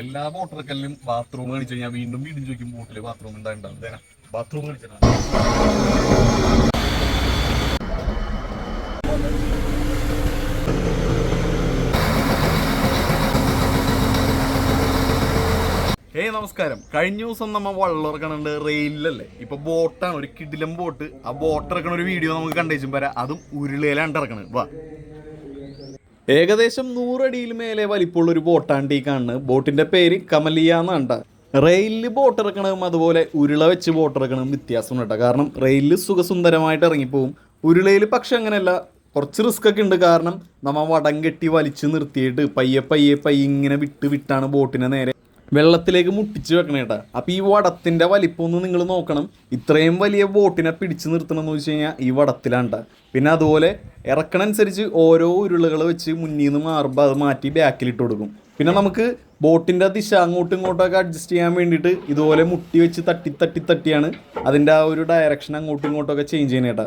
എല്ലാ ബോട്ടിറക്കലിലും ബാത്റൂം കാണിച്ചു കഴിഞ്ഞാൽ വീണ്ടും വീണ്ടും ചോദിക്കും ബോട്ടിൽ ബാത്റൂം ഉണ്ടാവും ബാത്റൂം കാണിച്ചാൽ ഏയ് നമസ്കാരം. കഴിഞ്ഞ ദിവസം നമ്മ വള്ളം ഇറക്കണുണ്ട് റെയിലല്ലേ ഇപ്പൊ ബോട്ടാണ് ഒരു കിടിലം ബോട്ട്. ആ ബോട്ട് ഇറക്കണ ഒരു വീഡിയോ നമുക്ക് കണ്ടേച്ചും വരാം. അതും ഉരുളയിലാണ് ഇറക്കണത്. വാ. ഏകദേശം നൂറടിയിൽ മേലെ വലിപ്പമുള്ള ഒരു ബോട്ടാണ് ഈ കാണുന്നത്. ബോട്ടിന്റെ പേര് കമലിയ എന്നാണ് റെയിലിൽ ബോട്ട് ഇറക്കണതും അതുപോലെ ഉരുള വെച്ച് ബോട്ട് ഇറക്കണതും വ്യത്യാസം കേട്ടോ. കാരണം റെയിലിൽ സുഖസുന്ദരമായിട്ട് ഇറങ്ങിപ്പോവും. ഉരുളയിൽ പക്ഷെ അങ്ങനെയല്ല കുറച്ച് റിസ്ക് ഒക്കെ ഉണ്ട്. കാരണം നമ്മൾ വടം കെട്ടി വലിച്ചു നിർത്തിയിട്ട് പയ്യെ പയ്യെ പയ്യെ ഇങ്ങനെ വിട്ട് വിട്ടാണ് ബോട്ടിനെ നേരെ വെള്ളത്തിലേക്ക് മുട്ടിച്ച് വെക്കണം കേട്ടാ അപ്പോൾ ഈ വടത്തിന്റെ വലിപ്പം ഒന്ന് നിങ്ങൾ നോക്കണം. ഇത്രയും വലിയ ബോട്ടിനെ പിടിച്ചു നിർത്തണം എന്ന് വെച്ച് കഴിഞ്ഞാൽ ഈ വടത്തിലാണ് പിന്നെ അതുപോലെ ഇറക്കണനുസരിച്ച് ഓരോ ഉരുളകൾ വെച്ച് മുന്നിൽ നിന്ന് മാറുമ്പോൾ അത് മാറ്റി ബാക്കിലിട്ട് കൊടുക്കും. പിന്നെ നമുക്ക് ബോട്ടിന്റെ ദിശ അങ്ങോട്ടും ഇങ്ങോട്ടൊക്കെ അഡ്ജസ്റ്റ് ചെയ്യാൻ വേണ്ടിയിട്ട് ഇതുപോലെ മുട്ടി വെച്ച് തട്ടി തട്ടി തട്ടിയാണ് അതിന്റെ ആ ഒരു ഡയറക്ഷൻ അങ്ങോട്ടും ഇങ്ങോട്ടൊക്കെ ചേഞ്ച് ചെയ്യണേട്ടാ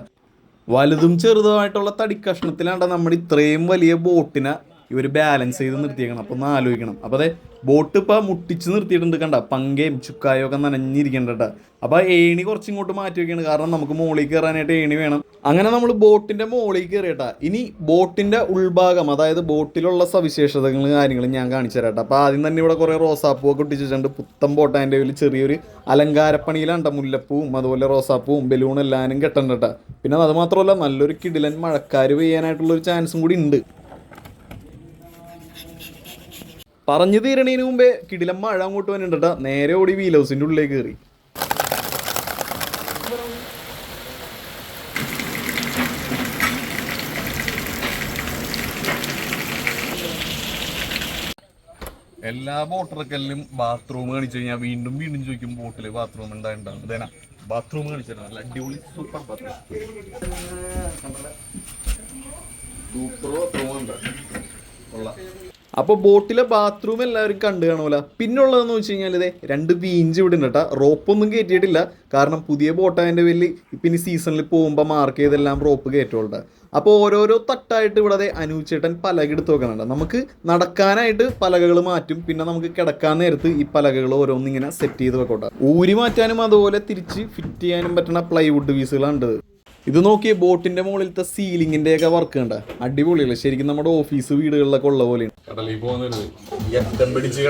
വലുതും ചെറുതുമായിട്ടുള്ള തടിക്കഷ്ണത്തിലാണ്ട നമ്മൾ ഇത്രയും വലിയ ബോട്ടിനെ ഇവർ ബാലൻസ് ചെയ്ത് നിർത്തിയേക്കണം. അപ്പോൾ ഒന്ന് ആലോചിക്കണം. അപ്പോൾ അതെ ബോട്ട് ഇപ്പോൾ മുട്ടിച്ച് നിർത്തിയിട്ടുണ്ട് കണ്ട? പങ്കയും ചുക്കായും ഒക്കെ നനഞ്ഞിരിക്കണ്ട കേട്ടോ. അപ്പോൾ ഏണി കുറച്ച് ഇങ്ങോട്ട് മാറ്റി വെക്കുകയാണ് കാരണം നമുക്ക് മുകളിൽ കയറാനായിട്ട് ഏണി വേണം. അങ്ങനെ നമ്മൾ ബോട്ടിന്റെ മുകളിൽ കയറിയട്ടാ ഇനി ബോട്ടിന്റെ ഉൾഭാഗം അതായത് ബോട്ടിലുള്ള സവിശേഷതകളും കാര്യങ്ങളും ഞാൻ കാണിച്ചു തരാം അപ്പോൾ ആദ്യം തന്നെ ഇവിടെ കുറേ റോസാപ്പൂ ഒക്കെ ഒട്ടിച്ചിട്ടുണ്ട് പുത്തൻ ബോട്ട് അതിന്റെ ഒരു ചെറിയൊരു അലങ്കാരപ്പണിയിലാണ് മുല്ലപ്പൂവും അതുപോലെ റോസാപ്പൂവും ബലൂൺ എല്ലാവരും കെട്ടണ്ട പിന്നെ അത് മാത്രമല്ല നല്ലൊരു കിടിലൻ മഴക്കാർ പെയ്യാനായിട്ടുള്ള ഒരു ചാൻസും കൂടി ഉണ്ട്. പറഞ്ഞു തീരണതിന് മുമ്പേ കിടിലം മഴ അങ്ങോട്ട് വന്നിട്ടാ നേരെ ഓടി വീൽ ഹൗസിന്റെ ഉള്ളിലേക്ക് കയറി. എല്ലാ ബോട്ടിറക്കലിലും ബാത്റൂം കാണിച്ചു കഴിഞ്ഞാൽ വീണ്ടും വീണ്ടും ചോദിക്കും ബോട്ടിൽ ബാത്റൂം എന്താ അതേനാ ബാത്റൂം കാണിച്ചു നല്ല അടിപൊളി സൂപ്പർ ബാത്റൂം സൂപ്പർ ബാത്റൂം ഉണ്ട്. അപ്പോൾ ബോട്ടിലെ ബാത്റൂം എല്ലാവരും കണ്ടു കാണൂല. പിന്നുള്ളതെന്ന് വെച്ച് കഴിഞ്ഞാൽ ഇതേ രണ്ട് ബീഞ്ച് ഇവിടെ ഉണ്ട് കേട്ടോ റോപ്പൊന്നും കയറ്റിയിട്ടില്ല. കാരണം പുതിയ ബോട്ടായതിന്റെ വലിയ ഇപ്പം ഇനി സീസണിൽ പോകുമ്പോൾ മാർക്ക് ചെയ്തെല്ലാം റോപ്പ് കയറ്റുള്ളൂ അപ്പോൾ ഓരോരോ തട്ടായിട്ട് ഇവിടെ അതെ അനൂച്ചേട്ടൻ പലക എടുത്ത് വെക്കുന്നുണ്ട് നമുക്ക് നടക്കാനായിട്ട് പലകകൾ മാറ്റും. പിന്നെ നമുക്ക് കിടക്കാൻ നേരത്ത് ഈ പലകകൾ ഓരോന്നിങ്ങനെ സെറ്റ് ചെയ്ത് വെക്കോട്ടെ ഊരി മാറ്റാനും അതുപോലെ തിരിച്ച് ഫിറ്റ് ചെയ്യാനും പറ്റുന്ന പ്ലൈവുഡ് പീസുകളാണ് ഇത് നോക്കിയ ബോട്ടിന്റെ മുകളിലത്തെ സീലിംഗിന്റെ ഒക്കെ വർക്ക് കണ്ട? അടിപൊളിയല്ലേ? ശരിക്കും നമ്മുടെ ഓഫീസ് വീടുകളിലൊക്കെ ഉള്ള പോലെയാണ്. കടലിൽ പിടിച്ച്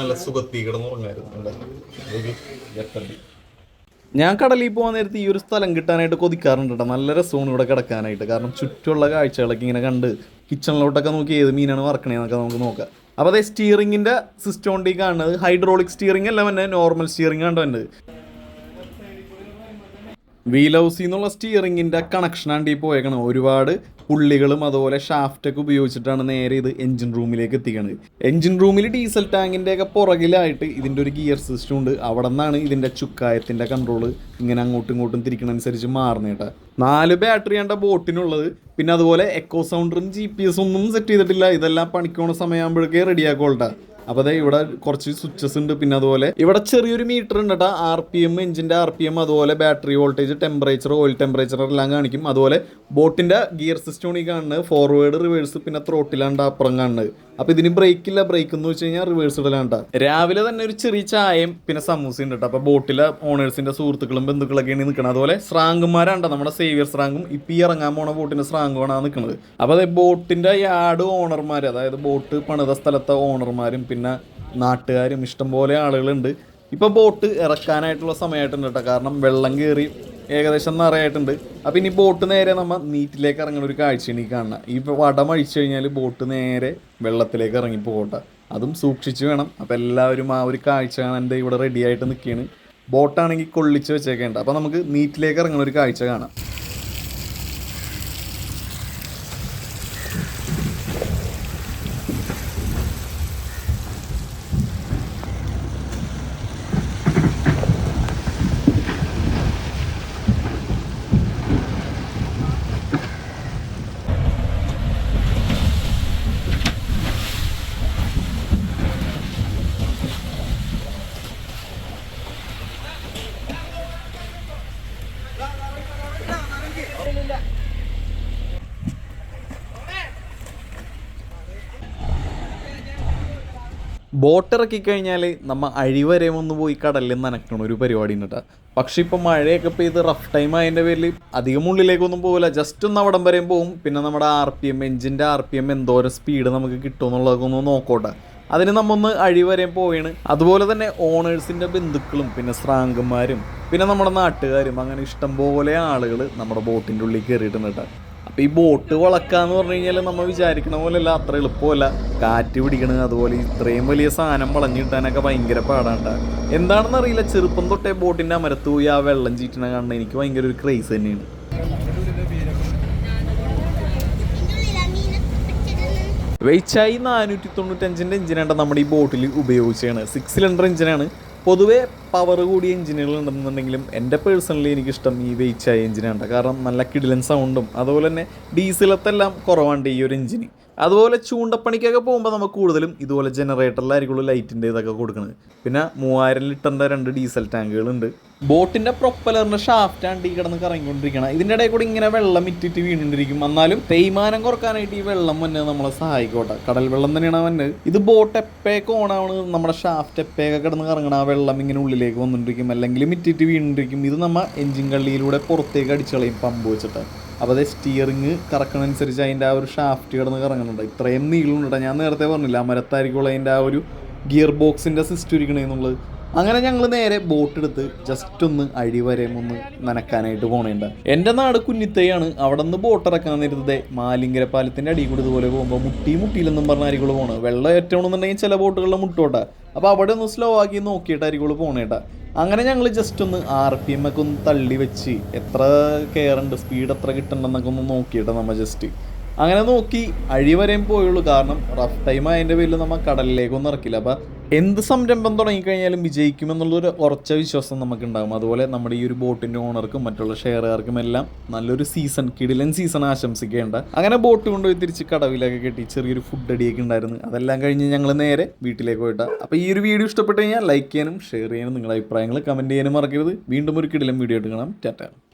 നല്ല സുഖത്തി കിടന്നുറങ്ങായിരുന്നു ഞാൻ കടലിൽ പോകാൻ നേരത്ത് ഈ ഒരു സ്ഥലം കിട്ടാനായിട്ട് കൊതിക്കാറുണ്ട് കേട്ടോ. നല്ല രസമാണ് ഇവിടെ കിടക്കാനായിട്ട്. കാരണം ചുറ്റുമുള്ള കാഴ്ചകളൊക്കെ ഇങ്ങനെ കണ്ട് കിച്ചണിലോട്ടൊക്കെ നോക്കി ഏത് മീനാണ് വറക്കണേന്നൊക്കെ നമുക്ക് നോക്കാം. അപ്പോൾ അതേ സ്റ്റിയറിംഗിന്റെ സിസ്റ്റം കൊണ്ട് ഈ കാണുന്നത്. ഹൈഡ്രോളിക് സ്റ്റിയറിംഗ് അല്ല നോർമൽ സ്റ്റിയറിംഗ് ആണ് തന്നെ വീൽ ഹൗസിൽ നിന്നുള്ള സ്റ്റിയറിങ്ങിന്റെ കണക്ഷനാണ് ഈ പോയേക്കണം. ഒരുപാട് പുള്ളികളും അതുപോലെ ഷാഫ്റ്റൊക്കെ ഉപയോഗിച്ചിട്ടാണ് നേരെ ഇത് എഞ്ചിൻ റൂമിലേക്ക് എത്തിക്കണത്. എഞ്ചിൻ റൂമിൽ ഡീസൽ ടാങ്കിന്റെ ഒക്കെ പുറകിലായിട്ട് ഇതിന്റെ ഒരു ഗിയർ സിസ്റ്റം ഉണ്ട്. അവിടെ നിന്നാണ് ഇതിന്റെ ചുക്കായത്തിന്റെ കൺട്രോൾ ഇങ്ങനെ അങ്ങോട്ടും ഇങ്ങോട്ടും തിരിക്കണനുസരിച്ച് മാറുന്നേട്ടാ നാല് ബാറ്ററിയാണ്ട ബോട്ടിനുള്ളത്. പിന്നെ അതുപോലെ എക്കോ സൗണ്ടറും ജി പി എസ് ഒന്നും സെറ്റ് ചെയ്തിട്ടില്ല. ഇതെല്ലാം പണിക്കോണ സമയമാകുമ്പോഴേക്കേ റെഡിയാക്കോൾട്ടാ അപ്പോൾ അതെ ഇവിടെ കുറച്ച് സ്വിച്ചസ് ഉണ്ട്. പിന്നെ അതുപോലെ ഇവിടെ ചെറിയൊരു മീറ്റർ ഉണ്ട് കേട്ടോ ആർ പി എം എഞ്ചിന്റെ ആർ പി എം അതുപോലെ battery voltage temperature oil temperature എല്ലാം കാണിക്കും. അതുപോലെ ബോട്ടിന്റെ ഗിയർ സിസ്റ്റം ഈ കാണുന്നത്. ഫോർവേഡ് റിവേഴ്സ് പിന്നെ ത്രോട്ടിലാണ്ട് അപ്പുറം കാണുന്നത്. അപ്പോൾ ഇതിന് ബ്രേക്ക് ഇല്ല. ബ്രേക്ക് എന്ന് വെച്ച് കഴിഞ്ഞാൽ റിവേഴ്സ് ഇടലാണ്ട രാവിലെ തന്നെ ഒരു ചെറിയ ചായയും പിന്നെ സമൂസയും ഉണ്ട് കേട്ടോ അപ്പോൾ ബോട്ടിലെ ഓണേഴ്സിന്റെ സുഹൃത്തുക്കളും ബന്ധുക്കളൊക്കെയാണ് നിൽക്കുന്നത് അതുപോലെ സ്രാങ്കുമാരാണ്ട നമ്മുടെ സേവിയർ സ്രാങ്കും ഇപ്പം ഈ ഇറങ്ങാൻ പോണ ബോട്ടിന്റെ സ്രാങ്കുമാണ് നിൽക്കുന്നത് അപ്പോൾ അതെ ബോട്ടിന്റെ യാർഡ് ഓണർമാർ അതായത് ബോട്ട് പണിത സ്ഥലത്തെ ഓണർമാരും പിന്നെ നാട്ടുകാരും ഇഷ്ടംപോലെ ആളുകളുണ്ട്. ഇപ്പോൾ ബോട്ട് ഇറക്കാനായിട്ടുള്ള സമയമായിട്ടുണ്ട് കേട്ടോ. കാരണം വെള്ളം കയറി ഏകദേശം നിറയായിട്ടുണ്ട്. അപ്പോൾ ഇനി ബോട്ട് നേരെ നമ്മൾ നീറ്റിലേക്ക് ഇറങ്ങുന്ന ഒരു കാഴ്ചയാണ് ഈ കാണുന്നത് ഈ വടം അഴിച്ചു കഴിഞ്ഞാൽ ബോട്ട് നേരെ വെള്ളത്തിലേക്ക് ഇറങ്ങി പോകട്ടെ. അതും സൂക്ഷിച്ചു വേണം. അപ്പോൾ എല്ലാവരും ആ ഒരു കാഴ്ച കാണാൻ ഇവിടെ റെഡി ആയിട്ട് നിൽക്കുകയാണ്. ബോട്ടാണെങ്കിൽ കൊള്ളിച്ച് വെച്ചേക്കേണ്ട. അപ്പോൾ നമുക്ക് നീറ്റിലേക്ക് ഇറങ്ങുന്ന ഒരു കാഴ്ച കാണാം. ബോട്ട് ഇറക്കി കഴിഞ്ഞാൽ നമ്മൾ അഴിവരെ ഒന്ന് പോയി കടലിൽ നനക്കണം ഒരു പരിപാടി കേട്ടോ പക്ഷെ ഇപ്പം മഴയൊക്കെ പെയ്ത് റഫ് ടൈം ആയതിന്റെ പേരിൽ അധികം ഉള്ളിലേക്കൊന്നും പോകില്ല ജസ്റ്റ് ഒന്ന് അവിടം വരെയും പോകും പിന്നെ നമ്മുടെ ആർ പി എം എഞ്ചിന്റെ ആർ പി എം എന്തോരം സ്പീഡ് നമുക്ക് കിട്ടുമെന്നുള്ളതൊക്കെ ഒന്ന് നോക്കോട്ടെ. അതിന് നമ്മൊന്ന് അഴിവരെയും പോവുകയാണ് അതുപോലെ തന്നെ ഓണേഴ്സിന്റെ ബന്ധുക്കളും പിന്നെ സ്രാങ്കന്മാരും പിന്നെ നമ്മുടെ നാട്ടുകാരും അങ്ങനെ ഇഷ്ടംപോലെ ആളുകൾ നമ്മുടെ ബോട്ടിന്റെ ഉള്ളിൽ കയറിയിട്ടുണ്ട് കേട്ടോ ഈ ബോട്ട് വളക്കാന്ന് പറഞ്ഞു കഴിഞ്ഞാൽ നമ്മൾ വിചാരിക്കണ പോലെയല്ല അത്ര എളുപ്പമല്ല. കാറ്റ് പിടിക്കണത് അതുപോലെ ഇത്രയും വലിയ സാധനം വളഞ്ഞു കിട്ടാനൊക്കെ ഭയങ്കര പാടാണ്ട. എന്താണെന്ന് അറിയില്ല ചെറുപ്പം തൊട്ടേ ബോട്ടിന്റെ അമരത്ത് പോയി ആ വെള്ളം ചീറ്റണ കാണുന്നത് എനിക്ക് ഭയങ്കര ഒരു ക്രേസ് തന്നെയാണ്. വെയ്ച്ചായി നാനൂറ്റി തൊണ്ണൂറ്റഞ്ചിന്റെ എഞ്ചിനാണ് നമ്മുടെ ഈ ബോട്ടിൽ ഉപയോഗിച്ചാണ് സിക്സ് സിലിണ്ടർ എഞ്ചിനാണ് പൊതുവേ പവർ കൂടിയ എഞ്ചിനുകൾ ഉണ്ടെന്നുണ്ടെങ്കിലും എന്റെ പേഴ്സണലി എനിക്കിഷ്ടം ഈ വെയിച്ച എഞ്ചിനാണ് കാരണം നല്ല കിടിലൻ സൗണ്ടും അതുപോലെ തന്നെ ഡീസലത്തെല്ലാം കുറവാണ്ട് ഈ ഒരു എഞ്ചിന് അതുപോലെ ചൂണ്ടപ്പണിക്കൊക്കെ പോകുമ്പോൾ നമുക്ക് കൂടുതലും ഇതുപോലെ ജനറേറ്ററിലായിരിക്കുള്ളൂ ലൈറ്റിന്റെ ഇതൊക്കെ കൊടുക്കുന്നത് പിന്നെ മൂവായിരം ലിറ്ററിന്റെ രണ്ട് ഡീസൽ ടാങ്കുകളുണ്ട് ബോട്ടിന്റെ പ്രൊപ്പലറിന്റെ ഷാഫ്റ്റാണ് ഈ കിടന്ന് കറങ്ങിക്കൊണ്ടിരിക്കണം ഇതിന്റെ ഇടയിൽ കൂടി ഇങ്ങനെ വെള്ളം ഇറ്റിറ്റ് വീണിരിക്കും എന്നാലും തേയ്മാനം കുറക്കാനായിട്ട് ഈ വെള്ളം വന്നത് നമ്മളെ സഹായിക്കോട്ടെ. കടൽ വെള്ളം തന്നെയാണ് വന്നത്. ഇത് ബോട്ട് എപ്പോഴൊക്കെ ഓണാവണ് നമ്മുടെ ഷാഫ്റ്റ് എപ്പോഴൊക്കെ കിടന്ന് കറങ്ങണം ആ വെള്ളം ഇങ്ങനെ ഉള്ളിലേക്ക് വന്നിട്ടിരിക്കും അല്ലെങ്കിൽ മിറ്റിട്ട് വീണിരിക്കും ഇത് നമ്മൾ എഞ്ചിൻ കള്ളിയിലൂടെ പുറത്തേക്ക് അടിച്ചു കളയും പമ്പ് വെച്ചിട്ട്. അപ്പോൾ അത് സ്റ്റിയറിങ് കറക്കണനുസരിച്ച് അതിന്റെ ആ ഒരു ഷാഫ്റ്റ് കിടന്ന് കറങ്ങുന്നുണ്ട് ഇത്രയും നീളമുണ്ട് ഞാൻ നേരത്തെ പറഞ്ഞില്ല അമരത്തായിരിക്കുള്ള അതിന്റെ ആ ഒരു ഗിയർ ബോക്സിന്റെ സിസ്റ്റം ഇരിക്കണേന്നുള്ളത് അങ്ങനെ ഞങ്ങൾ നേരെ ബോട്ട് എടുത്ത് ജസ്റ്റ് ഒന്ന് അഴി വരെ ഒന്ന് നനക്കാനായിട്ട് പോണേണ്ട. എന്റെ നാട് കുഞ്ഞിത്തയാണ്. അവിടെ നിന്ന് ബോട്ട് ഇറക്കാൻ നേരത്തെ മാലിങ്കര പാലത്തിന്റെ അടി കൂടി ഇതുപോലെ പോകുമ്പോൾ മുട്ടി മുട്ടിയിലെന്നും അരികൾ പോണ്. വെള്ളം ഏറ്റണമെന്നുണ്ടെങ്കിൽ ചില ബോട്ടുകളിലെ മുട്ടോട്ടെ. അപ്പോൾ അവിടെ ഒന്ന് സ്ലോ ആക്കി നോക്കിയിട്ട് അരികൾ പോണേട്ടാ. അങ്ങനെ ഞങ്ങൾ ജസ്റ്റ് ഒന്ന് ആർ പി എം ഒക്കെ ഒന്ന് തള്ളി വെച്ച് എത്ര കെയറുണ്ട് സ്പീഡ് എത്ര കിട്ടണ്ടെന്നൊക്കെ ഒന്ന് നോക്കിയിട്ടാ നമ്മൾ ജസ്റ്റ് അങ്ങനെ നോക്കി അഴി വരെയും പോയുള്ളൂ. കാരണം റഫ് ടൈം അതിന്റെ പേരിൽ നമ്മൾ കടലിലേക്കൊന്നും ഇറക്കില്ല. അപ്പം എന്ത് സംരംഭം തുടങ്ങിക്കഴിഞ്ഞാലും വിജയിക്കുമെന്നുള്ളൊരു ഉറച്ച വിശ്വാസം നമുക്കുണ്ടാകും അതുപോലെ നമ്മുടെ ഈ ഒരു ബോട്ടിന്റെ ഓണർക്കും മറ്റുള്ള ഷെയറുകാർക്കും എല്ലാം നല്ലൊരു സീസൺ കിടിലൻ സീസൺ ആശംസിക്കേണ്ട. അങ്ങനെ ബോട്ട് കൊണ്ടുപോയി തിരിച്ച് കടവിലൊക്കെ കെട്ടി ചെറിയൊരു ഫുഡ് അടിയൊക്കെ ഉണ്ടായിരുന്നു. അതെല്ലാം കഴിഞ്ഞ് ഞങ്ങൾ നേരെ വീട്ടിലേക്ക് പോയിട്ടാ. അപ്പോൾ ഈ ഒരു വീഡിയോ ഇഷ്ടപ്പെട്ട് കഴിഞ്ഞാൽ ലൈക്ക് ചെയ്യാനും ഷെയർ ചെയ്യാനും നിങ്ങളുടെ അഭിപ്രായങ്ങൾ കമന്റ് ചെയ്യാനും മറക്കരുത്. വീണ്ടും ഒരു കിടിലൻ വീഡിയോ എടുക്കണം കാണാം. ടാറ്റ.